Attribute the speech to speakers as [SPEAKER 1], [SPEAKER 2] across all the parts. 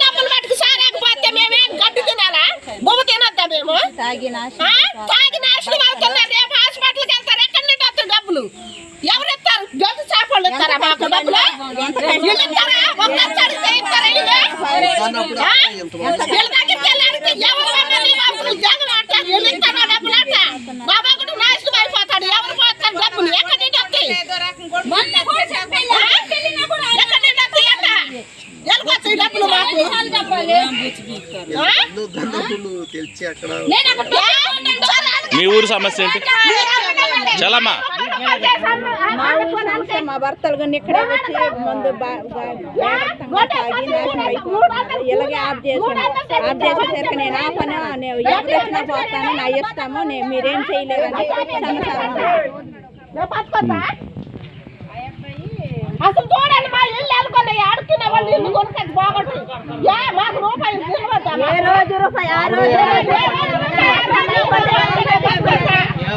[SPEAKER 1] డబ్బులు పట్టుకు సారాకపోతే మేమేం గడ్డి తినాలా? బొమ్మ తినొద్దా మేము? తాగి నాశనం రేపు హాస్పిటల్కి వెళ్తారు. ఎక్కడి నుండి డబ్బులు? ఎవరు ఇస్తారు? గంట చేపలు ఇస్తారా మాకు డబ్బులు? ఇస్తారా? ఒక్కసారి ఇస్తారా వీళ్ళు? ఆ? వీళ్ళ దగ్గరికి వెళ్ళి అడిగితే ఎవరు మమ్మల్ని డబ్బులు జగన్ అంటారు వీళ్ళు ఇస్తారా డబ్బులు అంట బాబా కూడా నాశనం అయిపోతాడు ఎవరు పోతారు డబ్బులు ఎక్కడి నుండి వస్తాయి ఆ? ఎక్కడి నుండి వస్తాయి అంట ఎలాగొస్తాయి డబ్బులు మాకు ఆ?
[SPEAKER 2] తెలిసి అక్కడ
[SPEAKER 3] మీ ఊరు సమస్య ఏంటి? చలమ్మా.
[SPEAKER 4] మా ఊరు సమస్య మా భర్తలు కానీ ఇక్కడే వచ్చి మందు ఇలాగే ఆఫ్ చేసాను ఆఫ్ చేసేసరికి నేను ఆ పని నేను ఎవరు వచ్చినా పోతాను నా నేను మీరేం చేయలేరని సమాచారం
[SPEAKER 1] ఇల్లు కొనుక్కొని బాగొట్టు ఏ మాకు రూపాయలు తెలియదా
[SPEAKER 4] ఏ రోజు రూపాయి ఆ రోజు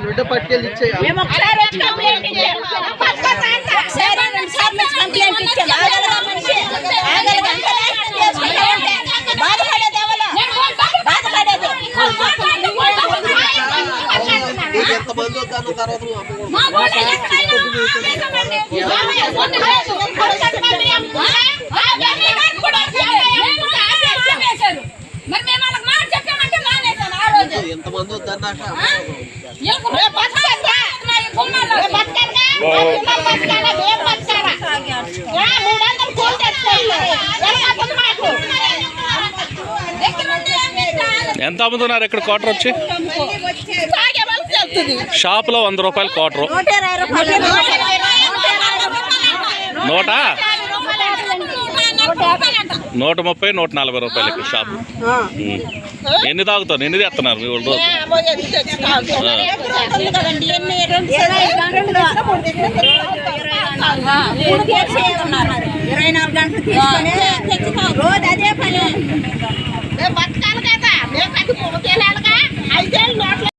[SPEAKER 2] బిడ్డ పట్టుకెళ్ళి ఇచ్చేయ
[SPEAKER 4] మేము ఒకసారి వచ్చి కంప్లైంట్ ఇచ్చాము ఒకసారి రెండు సార్లు వచ్చి కంప్లైంట్ ఇచ్చాము ఆగలగా మనిషి ఆగలగా చేసుకుంటా ఉంటే బాధపడేది ఎవరు బాధపడేది
[SPEAKER 2] నీకు ఎంతమంది వద్దన్న తర్వాత
[SPEAKER 3] ఎంత అమ్ముతున్నారు ఇక్కడ క్వార్టర్ వచ్చి? షాప్లో వంద రూపాయలు క్వార్టర్.
[SPEAKER 4] నూట నూట
[SPEAKER 3] ముప్పై నూట నలభై రూపాయలు ఇక్కడ షాప్. ఎన్ని తాగుతారు? ఎన్ని తెస్తున్నారు మీ వాళ్ళు
[SPEAKER 4] ఇరవై నాలుగు గంటలు రోజు అదే పని.